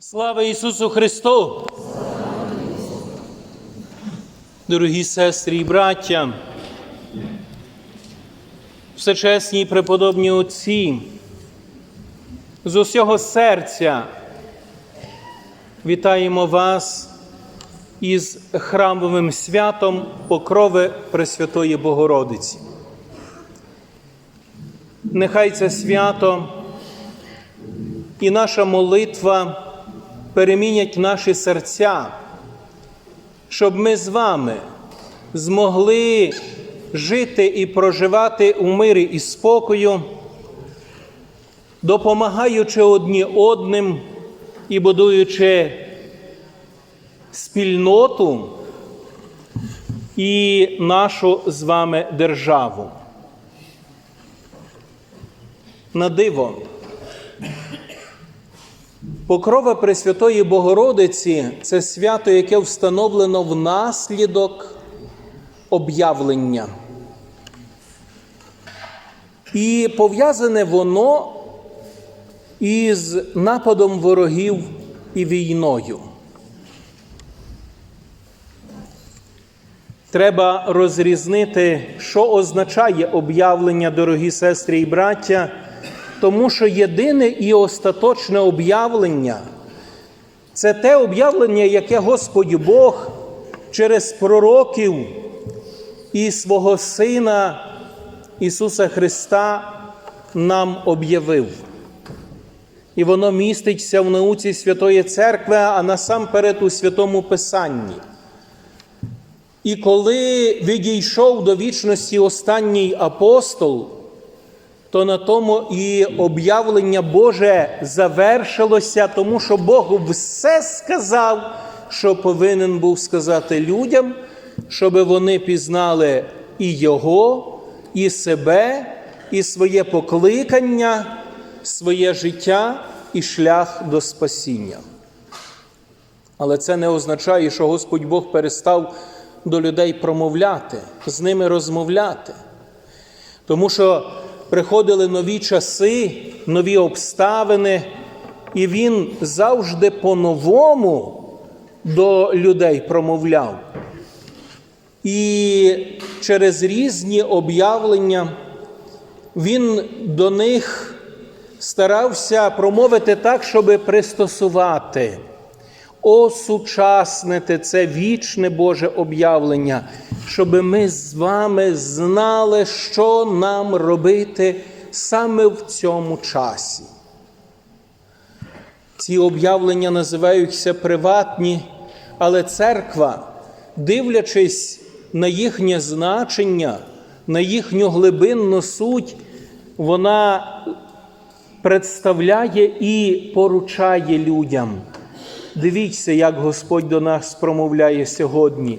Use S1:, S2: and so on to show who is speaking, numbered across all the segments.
S1: Слава Ісусу Христу! Дорогі сестри і браття, всечесні і преподобні отці, з усього серця вітаємо вас із храмовим святом Покрови Пресвятої Богородиці. Нехай це свято і наша молитва перемінять наші серця, щоб ми з вами змогли жити і проживати у мирі і спокою, допомагаючи одні одним і будуючи спільноту і нашу з вами державу. На диво. Покрова Пресвятої Богородиці це свято, яке встановлено внаслідок об'явлення. І пов'язане воно із нападом ворогів і війною. Треба розрізнити, що означає об'явлення, дорогі сестри і браття. Тому що єдине і остаточне об'явлення це те об'явлення, яке Господь Бог через пророків і свого Сина Ісуса Христа нам об'явив. І воно міститься в науці Святої Церкви, а насамперед у Святому Писанні. І коли відійшов до вічності останній апостол, то на тому і об'явлення Боже завершилося, тому що Бог все сказав, що повинен був сказати людям, щоб вони пізнали і Його, і себе, і своє покликання, своє життя і шлях до спасіння. Але це не означає, що Господь Бог перестав до людей промовляти, з ними розмовляти. Тому що приходили нові часи, нові обставини, і він завжди по-новому до людей промовляв. І через різні об'явлення він до них старався промовити так, щоб пристосувати, осучаснити це вічне Боже об'явлення, щоб ми з вами знали, що нам робити саме в цьому часі. Ці об'явлення називаються приватні, але церква, дивлячись на їхнє значення, на їхню глибинну суть, вона представляє і поручає людям. Дивіться, як Господь до нас промовляє сьогодні.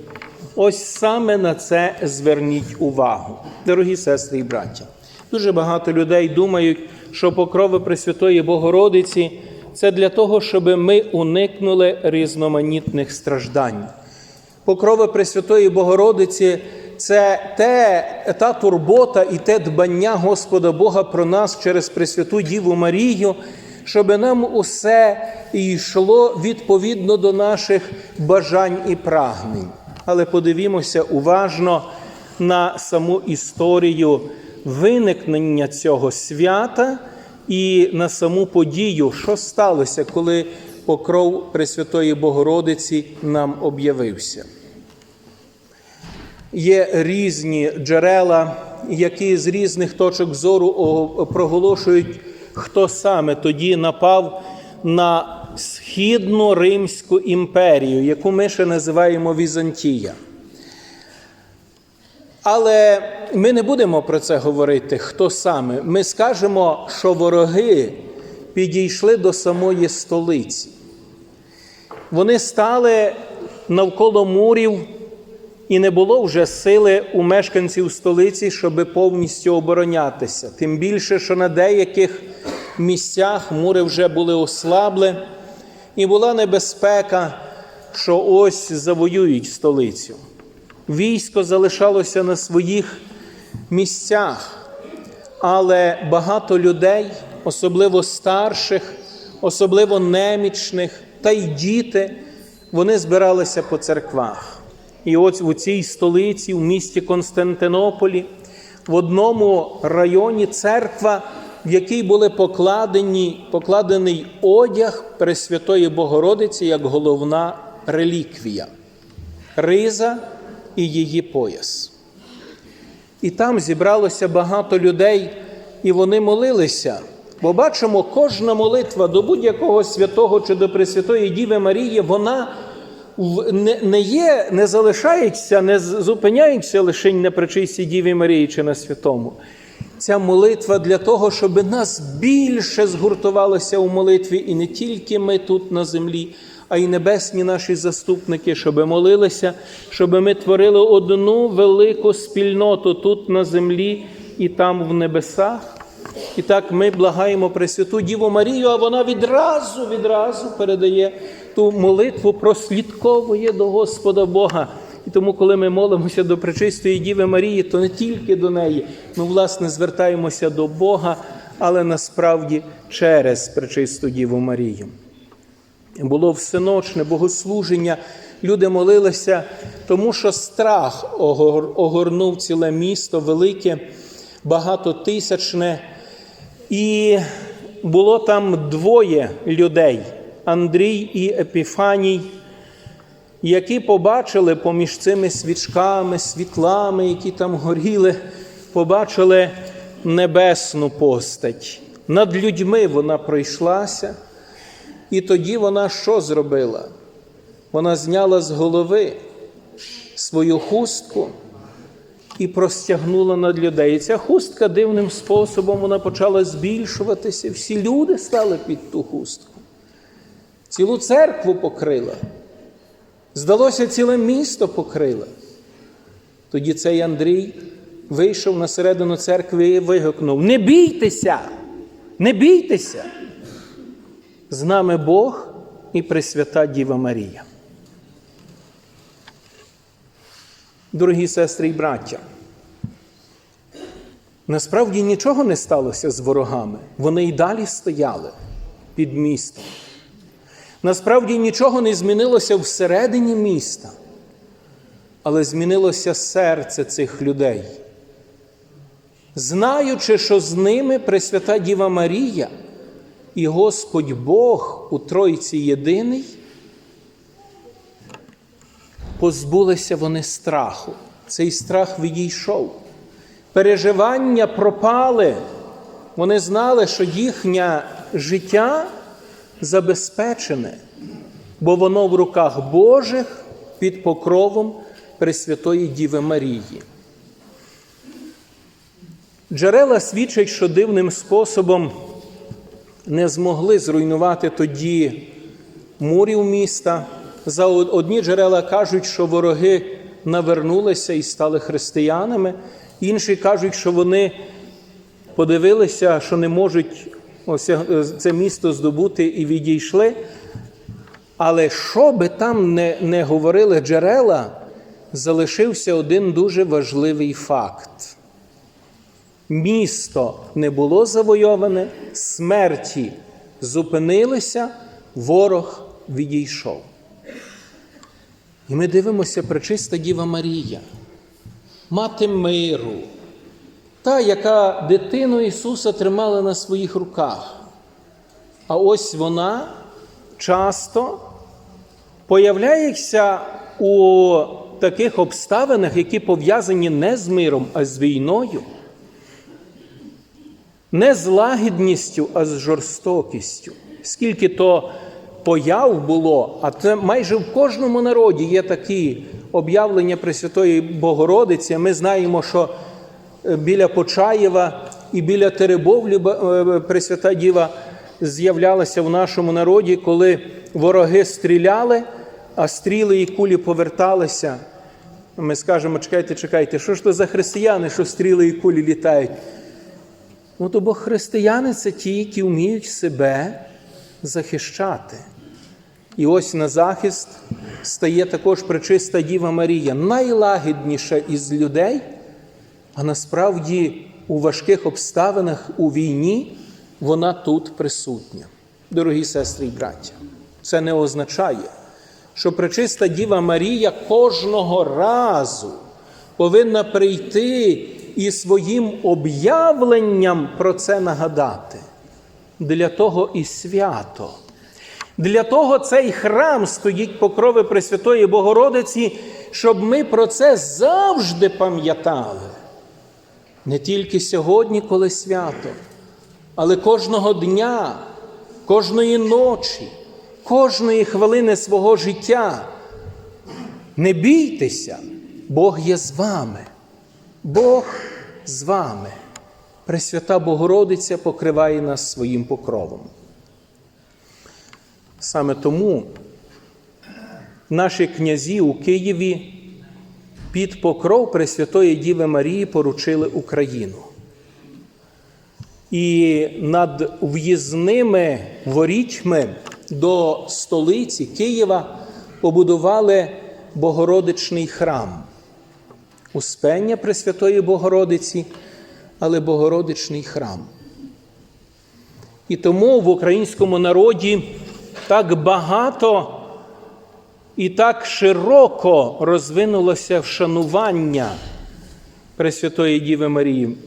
S1: Ось саме на це зверніть увагу, дорогі сестри і браття. Дуже багато людей думають, що покрови Пресвятої Богородиці це для того, щоб ми уникнули різноманітних страждань. Покрови Пресвятої Богородиці це те, та турбота і те дбання Господа Бога про нас через Пресвяту Діву Марію, щоб нам усе йшло відповідно до наших бажань і прагнень. Але подивімося уважно на саму історію виникнення цього свята і на саму подію, що сталося, коли покров Пресвятої Богородиці нам об'явився. Є різні джерела, які з різних точок зору проголошують, хто саме тоді напав на Східну Римську імперію, яку ми ще називаємо Візантія. Але ми не будемо про це говорити, хто саме. Ми скажемо, що вороги підійшли до самої столиці. Вони стали навколо мурів, і не було вже сили у мешканців столиці, щоб повністю оборонятися. Тим більше, що на деяких місцях мури вже були ослабли, і була небезпека, що ось завоюють столицю. Військо залишалося на своїх місцях, але багато людей, особливо старших, особливо немічних, та й діти, вони збиралися по церквах. І ось у цій столиці, в місті Константинополі, в одному районі церква, в якій були покладені, покладений одяг Пресвятої Богородиці як головна реліквія, риза і її пояс. І там зібралося багато людей, і вони молилися. Бо бачимо, кожна молитва до будь-якого святого чи до Пресвятої Діви Марії, вона не, є, не залишається, не зупиняється лише на пречистій Діві Марії чи на святому. Ця молитва для того, щоб нас більше згуртувалося у молитві, і не тільки ми тут на землі, а й небесні наші заступники, щоб молилися, щоб ми творили одну велику спільноту тут на землі і там в небесах. І так ми благаємо Пресвяту Діву Марію, а вона відразу, відразу передає ту молитву, прослідковує до Господа Бога. І тому, коли ми молимося до Пречистої Діви Марії, то не тільки до неї, ми, власне, звертаємося до Бога, але насправді через Пречисту Діву Марію. Було всеночне богослуження, люди молилися, тому що страх огорнув ціле місто велике, багатотисячне. І було там двоє людей Андрій і Епіфаній, які побачили поміж цими свічками, світлами, які там горіли, побачили небесну постать. Над людьми вона пройшлася. І тоді вона що зробила? Вона зняла з голови свою хустку і простягнула над людей. І ця хустка дивним способом вона почала збільшуватися. Всі люди стали під ту хустку. Цілу церкву покрила. Здалося, ціле місто покрила. Тоді цей Андрій вийшов на середину церкви і вигукнув: Не бійтеся! Не бійтеся! З нами Бог і Пресвята Діва Марія. Дорогі сестри і браття, насправді нічого не сталося з ворогами. Вони й далі стояли під містом. Насправді нічого не змінилося всередині міста, але змінилося серце цих людей. Знаючи, що з ними Пресвята Діва Марія і Господь Бог у Тройці єдиний, позбулися вони страху. Цей страх відійшов. Переживання пропали. Вони знали, що їхнє життя забезпечене, бо воно в руках Божих під покровом Пресвятої Діви Марії. Джерела свідчать, що дивним способом не змогли зруйнувати тоді мурів міста. За одні джерела кажуть, що вороги навернулися і стали християнами, інші кажуть, що вони подивилися, що не можуть це місто здобути і відійшли. Але що би там не, не говорили джерела, залишився один дуже важливий факт. Місто не було завойоване, смерті зупинилися, ворог відійшов. І ми дивимося пречиста Діва Марія, мати миру, та, яка дитину Ісуса тримала на своїх руках. А ось вона часто появляється у таких обставинах, які пов'язані не з миром, а з війною. Не з лагідністю, а з жорстокістю. Скільки то появ було, а це майже в кожному народі є такі об'явлення Пресвятої Богородиці. Ми знаємо, що біля Почаєва і біля Теребовлі Пресвята Діва з'являлася в нашому народі, коли вороги стріляли, а стріли і кулі поверталися. Ми скажемо, чекайте, чекайте, що ж то за християни, що стріли і кулі літають? Ну, то бо християни це ті, які вміють себе захищати. І ось на захист стає також пречиста Діва Марія, найлагідніша із людей, а насправді у важких обставинах у війні вона тут присутня. дорогі сестри і браття, це не означає, що пречиста Діва Марія кожного разу повинна прийти і своїм об'явленням про це нагадати. Для того і свято. Для того цей храм стоїть покрови Пресвятої Богородиці, щоб ми про це завжди пам'ятали. Не тільки сьогодні, коли свято, але кожного дня, кожної ночі, кожної хвилини свого життя. Не бійтеся, Бог є з вами. Бог з вами. Пресвята Богородиця покриває нас своїм покровом. Саме тому наші князі у Києві під покров Пресвятої Діви Марії поручили Україну. І над в'їзними ворітьми до столиці Києва побудували Богородичний храм. Успення Пресвятої Богородиці, але Богородичний храм. І тому в українському народі так багато і так широко розвинулося вшанування Пресвятої Діви Марії.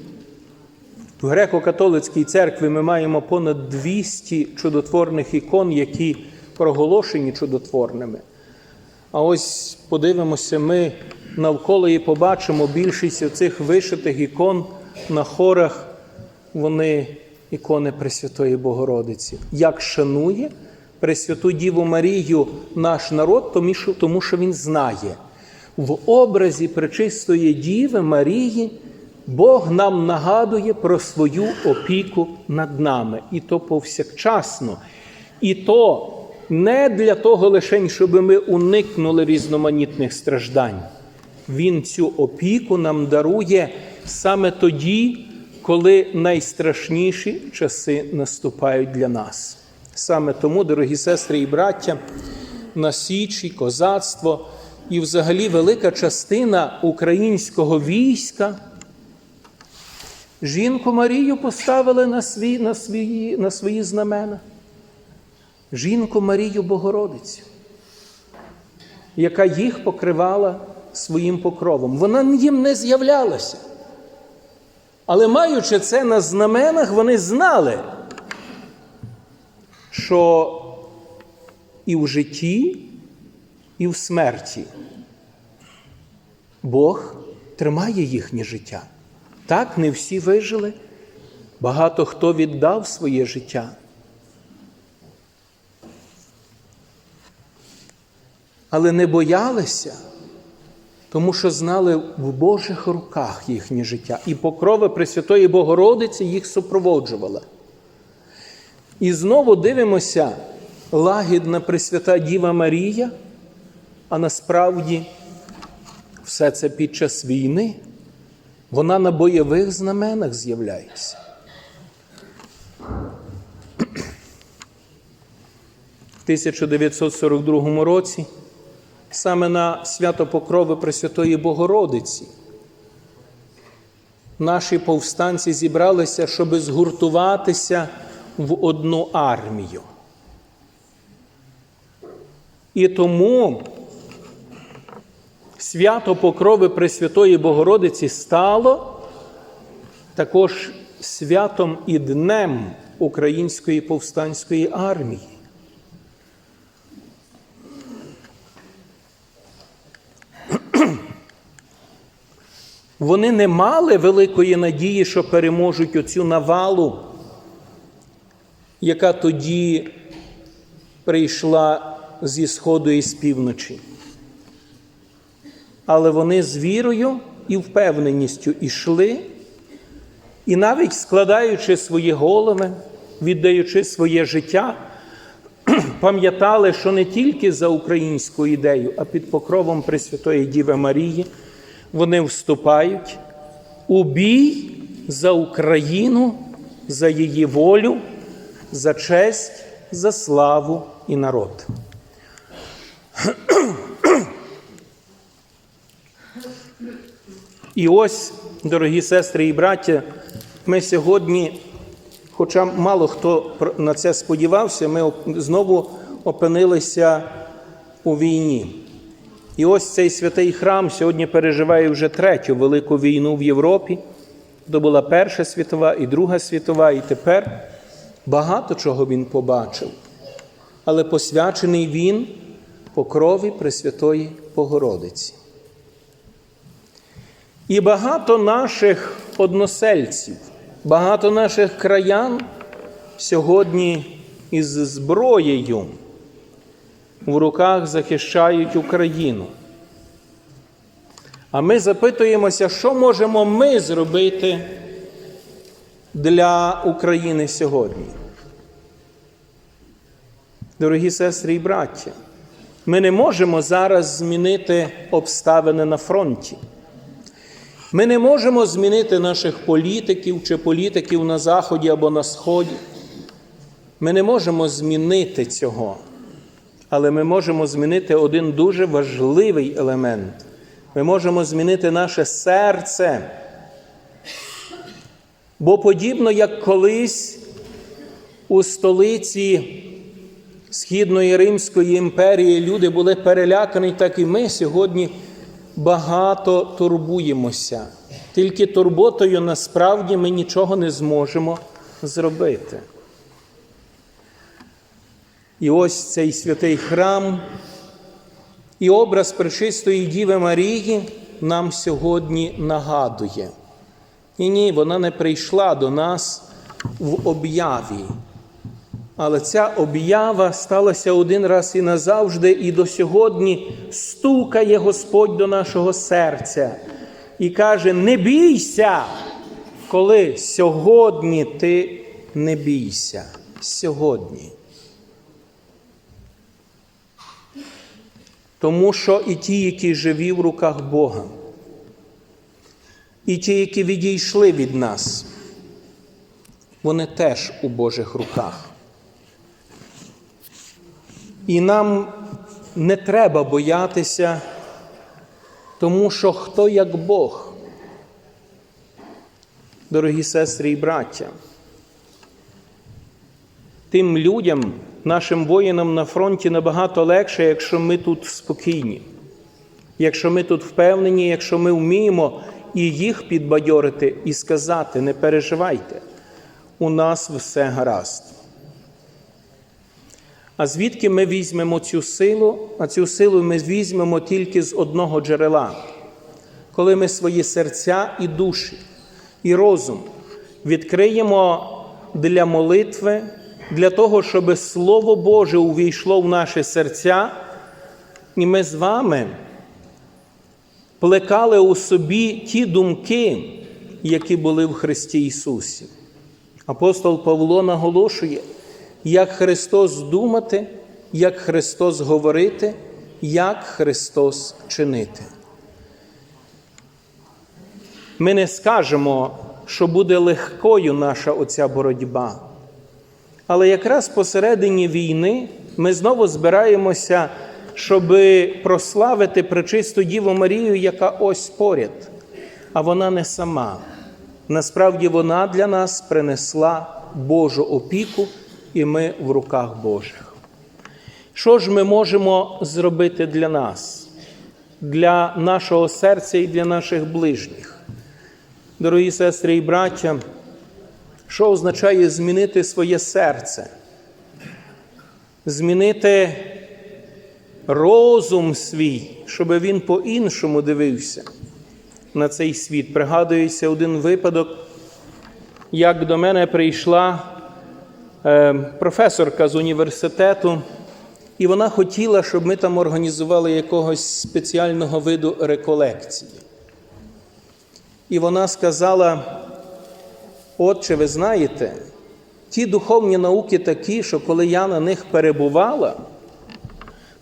S1: В греко-католицькій церкві ми маємо понад 200 чудотворних ікон, які проголошені чудотворними. А ось подивимося, ми навколо і побачимо більшість цих вишитих ікон на хорах, вони ікони Пресвятої Богородиці. Як шанує Пресвяту Діву Марію наш народ, тому що він знає, в образі Пречистої Діви Марії Бог нам нагадує про свою опіку над нами, і то повсякчасно. І то не для того лише, щоб ми уникнули різноманітних страждань. Він цю опіку нам дарує саме тоді, коли найстрашніші часи наступають для нас. Саме тому, дорогі сестри і браття, на Січі, козацтво і взагалі велика частина українського війська. Жінку Марію поставили на свої, на, свої, на свої знамена. Жінку Марію Богородицю, яка їх покривала своїм покровом. Вона їм не з'являлася. Але маючи це на знаменах, вони знали, що і в житті, і в смерті Бог тримає їхнє життя. Так, не всі вижили, багато хто віддав своє життя. Але не боялися, тому що знали в Божих руках їхнє життя, і покрова Пресвятої Богородиці їх супроводжувала. І знову дивимося лагідна Пресвята Діва Марія, а насправді все це під час війни. Вона на бойових знаменах з'являється. В 1942 році саме на свято Покрови Пресвятої Богородиці наші повстанці зібралися, щоб згуртуватися в одну армію. І тому свято Покрови Пресвятої Богородиці стало також святом і днем Української повстанської армії. Вони не мали великої надії, що переможуть оцю навалу, яка тоді прийшла зі сходу і з півночі. Але вони з вірою і впевненістю йшли, і навіть складаючи свої голови, віддаючи своє життя, пам'ятали, що не тільки за українську ідею, а під покровом Пресвятої Діви Марії вони вступають у бій за Україну, за її волю, за честь, за славу і народ. І ось, дорогі сестри і браття, ми сьогодні хоча мало хто на це сподівався, ми знову опинилися у війні. І ось цей святий храм сьогодні переживає вже третю велику війну в Європі. То була Перша світова і Друга світова, і тепер багато чого він побачив. Але посвячений він по крові Пресвятої Богородиці. І багато наших односельців, багато наших краян сьогодні із зброєю в руках захищають Україну. А ми запитуємося, що можемо ми зробити для України сьогодні. Дорогі сестри і браття, ми не можемо зараз змінити обставини на фронті. Ми не можемо змінити наших політиків чи політиків на Заході або на Сході. Ми не можемо змінити цього. Але ми можемо змінити один дуже важливий елемент. Ми можемо змінити наше серце. Бо подібно як колись у столиці Східної Римської імперії люди були перелякані, так і ми сьогодні багато турбуємося. Тільки турботою насправді ми нічого не зможемо зробити. І ось цей святий храм і образ Пречистої Діви Марії нам сьогодні нагадує. Ні, ні, вона не прийшла до нас в об'яві. Але ця об'ява сталася один раз і назавжди, і до сьогодні стукає Господь до нашого серця і каже: не бійся, коли сьогодні ти не бійся. Сьогодні. Тому що і ті, які живі в руках Бога, і ті, які відійшли від нас, вони теж у Божих руках. І нам не треба боятися, тому що хто як Бог, дорогі сестри і браття, тим людям, нашим воїнам на фронті набагато легше, якщо ми тут спокійні, якщо ми тут впевнені, якщо ми вміємо і їх підбадьорити і сказати: не переживайте, у нас все гаразд. А звідки ми візьмемо цю силу? А цю силу ми візьмемо тільки з одного джерела, коли ми свої серця і душі, і розум відкриємо для молитви, для того, щоб Слово Боже увійшло в наші серця, і ми з вами плекали у собі ті думки, які були в Христі Ісусі. Апостол Павло наголошує, як Христос думати, як Христос говорити, як Христос чинити. Ми не скажемо, що буде легкою наша оця боротьба. Але якраз посередині війни ми знову збираємося, щоб прославити пречисту Діву Марію, яка ось поряд. А вона не сама. Насправді вона для нас принесла Божу опіку, і ми в руках Божих. Що ж ми можемо зробити для нас, для нашого серця і для наших ближніх? Дорогі сестри і браття, що означає змінити своє серце? Змінити розум свій, щоб він по-іншому дивився на цей світ. Пригадується один випадок, як до мене прийшла е, професорка з університету, і вона хотіла, щоб ми там організували якогось спеціального виду реколекції. І вона сказала: Отче, ви знаєте, ті духовні науки такі, що коли я на них перебувала,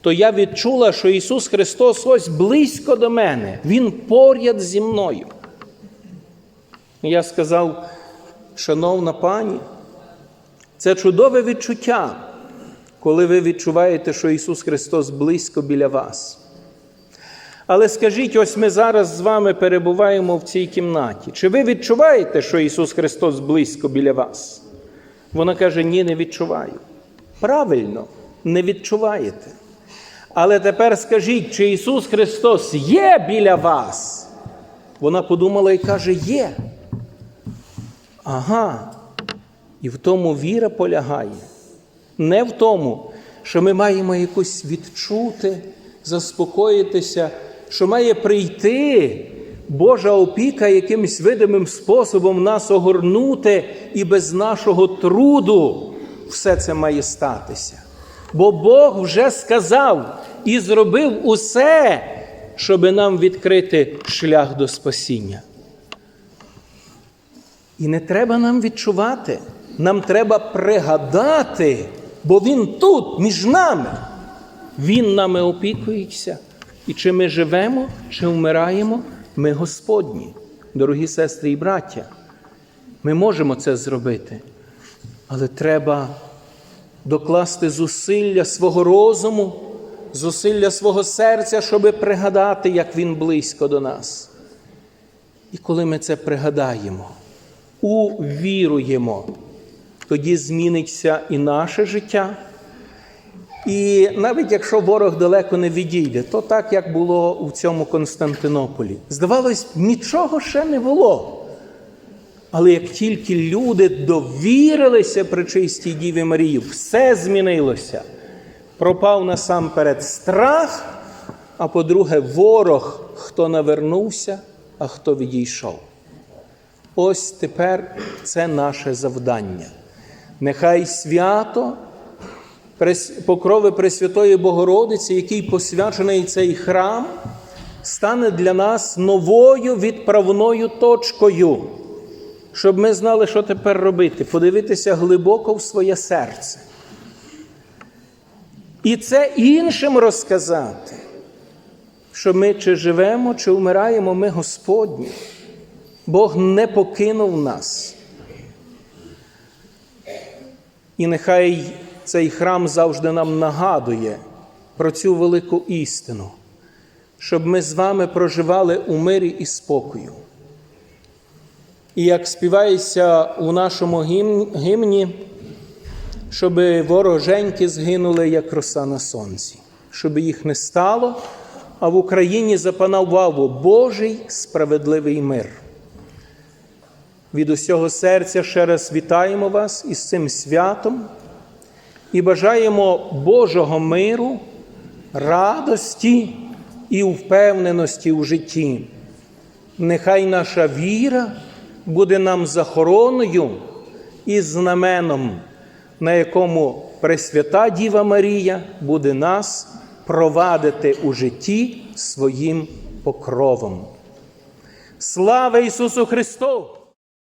S1: то я відчула, що Ісус Христос ось близько до мене, Він поряд зі мною. Я сказав, шановна пані, це чудове відчуття, коли ви відчуваєте, що Ісус Христос близько біля вас. Але скажіть, ось ми зараз з вами перебуваємо в цій кімнаті. Чи ви відчуваєте, що Ісус Христос близько біля вас? Вона каже: Ні, не відчуваю. Правильно, не відчуваєте. Але тепер скажіть, чи Ісус Христос є біля вас? Вона подумала і каже: Є. Ага. І в тому віра полягає. Не в тому, що ми маємо якось відчути, заспокоїтися, що має прийти Божа опіка якимось видимим способом нас огорнути, і без нашого труду все це має статися. Бо Бог вже сказав і зробив усе, щоб нам відкрити шлях до спасіння. І не треба нам відчувати, нам треба пригадати, бо Він тут, між нами. Він нами опікується. І чи ми живемо, чи вмираємо, ми Господні, дорогі сестри і браття. Ми можемо це зробити, але треба докласти зусилля свого розуму, зусилля свого серця, щоб пригадати, як Він близько до нас. І коли ми це пригадаємо, увіруємо, тоді зміниться і наше життя. І навіть якщо ворог далеко не відійде, то так, як було у цьому Константинополі. Здавалось, нічого ще не було. Але як тільки люди довірилися причистій Діві Марії, все змінилося. Пропав насамперед страх, а по-друге, ворог, хто навернувся, а хто відійшов. Ось тепер це наше завдання. Нехай свято покрови Пресвятої Богородиці, який посвячений цей храм, стане для нас новою відправною точкою, щоб ми знали, що тепер робити, подивитися глибоко в своє серце. І це іншим розказати, що ми чи живемо, чи вмираємо, ми Господні. Бог не покинув нас. І нехай цей храм завжди нам нагадує про цю велику істину, щоб ми з вами проживали у мирі і спокою. І як співається у нашому гімні, щоб вороженьки згинули, як роса на сонці, щоб їх не стало, а в Україні запанував Божий справедливий мир. Від усього серця ще раз вітаємо вас із цим святом і бажаємо Божого миру, радості і впевненості у житті. Нехай наша віра буде нам захороною і знаменом, на якому Пресвята Діва Марія буде нас провадити у житті своїм покровом. Слава Ісусу Христу!